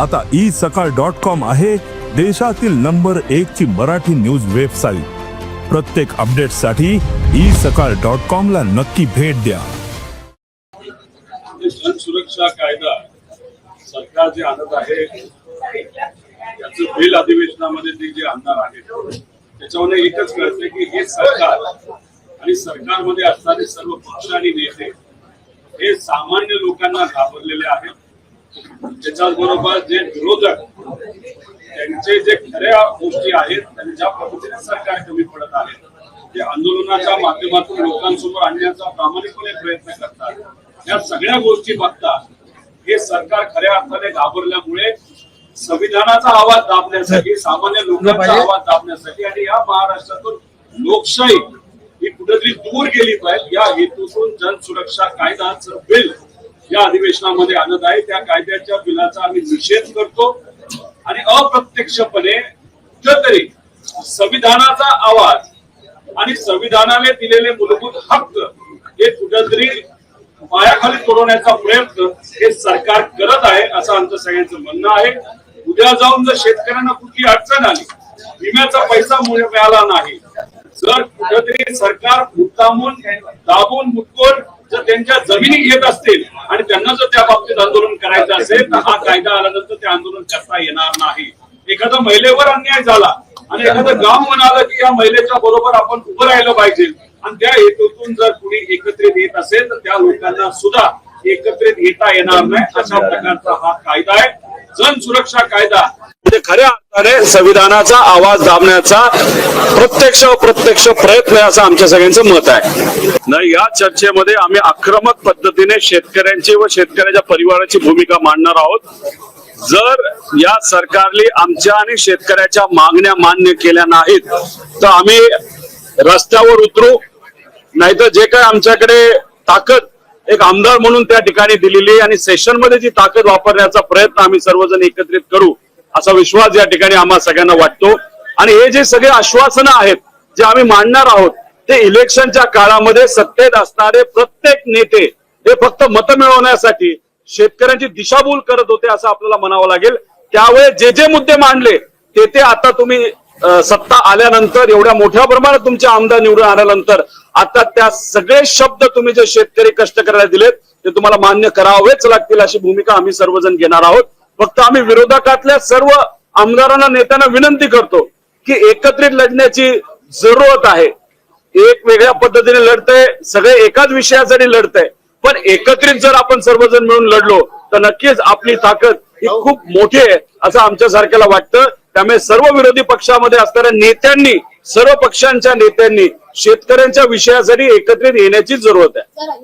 आता ई सकाळ dot com आहे देशातील नंबर एक ची मराठी न्यूज वेबसाईट. प्रत्येक अपडेटसाठी ई सकाळ डॉट कॉम ला नक्की भेट द्या. सुरक्षा कायदा सरकार जे आणत आहे त्याचं बिल अधिवेशनामध्ये ते जे आणणार आहे त्याच्यामध्ये एकच कळते की हे सरकार आणि सरकारमध्ये असणारे सर्व पक्ष आणि नेते हे सामान्य लोकांना घाबरलेले आहेत. त्याच्याचबरोबर जे विरोधक त्यांचे जे खऱ्या गोष्टी आहेत त्यांनी ज्या पद्धतीने सरकार कमी पडत आहे ते आंदोलनाच्या माध्यमातून लोकांसमोर आणण्याचा प्रामाणिकपणे प्रयत्न करतात. या सगळ्या गोष्टी बघता हे सरकार खऱ्या अर्थाने घाबरल्यामुळे संविधानाचा आवाज दाबण्यासाठी सामान्य लोकांचा आवाज दाबण्यासाठी आणि या महाराष्ट्रातून लोकशाही ही कुठेतरी दूर गेली पाहिजे. या हेतूतून जन सुरक्षा कायदाचं बिल या अधिवेशनामध्ये आणत आहे. त्या कायद्याच्या बिलाचा आम्ही निषेध करतो. आणि अप्रत्यक्षपणे कुठेतरी संविधानाचा आवाज आणि संविधानाने दिलेले मूलभूत हक्क हे कुठेतरी पायाखाली पुरवण्याचा प्रयत्न हे सरकार करत आहे असं आमचं सगळ्यांचं म्हणणं आहे. उद्या जाऊन जर शेतकऱ्यांना कुठली अडचण आली विम्याचा पैसा मिळाला नाही जर कुठेतरी सरकार मुद्दामून दाबून मुटकून जर त्यांच्या जमिनी घेत असतील आणि त्यांना जर त्या बाबतीत आंदोलन करायचं असेल तर हा कायदा आल्यानंतर ते आंदोलन करता येणार नाही. एखादा महिलेवर अन्याय झाला आणि एखादं गाव म्हणालं की या महिलेच्या बरोबर आपण उभं राहिलं पाहिजे आणि त्या हेतूतून जर कुणी एकत्रित येत असेल तर त्या लोकांना सुद्धा एकत्रित येता येणार नाही अशा प्रकारचा हा कायदा आहे. जन सुरक्षा कायदा. म्हणजे खऱ्या अर्थाने संविधानाचा आवाज दाबण्याचा प्रत्यक्ष अप्रत्यक्ष प्रयत्न आहे असं आमच्या सगळ्यांचं मत आहे. नाही या चर्चेमध्ये आम्ही आक्रमक पद्धतीने शेतकऱ्यांची व शेतकऱ्याच्या परिवाराची भूमिका मांडणार आहोत. जर या सरकारने आमच्या आणि शेतकऱ्याच्या मागण्या मान्य केल्या नाहीत तर आम्ही रस्त्यावर उतरू. नाहीतर जे काय आमच्याकडे ताकद एक आमदार म्हणून त्या ठिकाणी दिलेली आहे आणि सेशनमध्ये जी ताकद वापरण्याचा प्रयत्न आम्ही सर्वजण एकत्रित करू. असा विश्वास या ठिकाणी आम्हा सगळ्यांना वाटतो. आणि हे जे सगळे आश्वासनं आहेत जे आम्ही मांडणार आहोत ते इलेक्शनच्या काळामध्ये सत्तेत असणारे प्रत्येक नेते हे फक्त मतं मिळवण्यासाठी शेतकऱ्यांची दिशाभूल करत होते असं आपल्याला म्हणावं लागेल. त्यावेळेस जे जे मुद्दे मांडले ते ते आता तुम्ही सत्ता आल्यानंतर एवढ्या मोठ्या प्रमाणात तुमचे आमदार निवडून आल्यानंतर आता त्या सगळे शब्द तुम्ही जे शेतकरी कष्ट करायला दिलेत ते तुम्हाला मान्य करावेच लागतील अशी भूमिका आम्ही सर्वजण घेणार आहोत. फक्त आम्ही विरोधकातल्या सर्व आमदारांना नेत्यांना विनंती करतो की एकत्रित लढण्याची जरूरत आहे. एक वेगळ्या पद्धतीने लढतंय सगळे एकाच विषयासाठी लढतंय. पण एकत्रित जर आपण सर्वजण मिळून लढलो तर नक्कीच आपली ताकद ही खूप मोठी आहे असं आमच्या सारख्याला वाटतं. त्यामुळे सर्व विरोधी पक्षामध्ये असणाऱ्या नेत्यांनी सर्व पक्षांच्या नेत्यांनी शेतकऱ्यांच्या विषयासाठी एकत्रित येण्याची जरूरत आहे.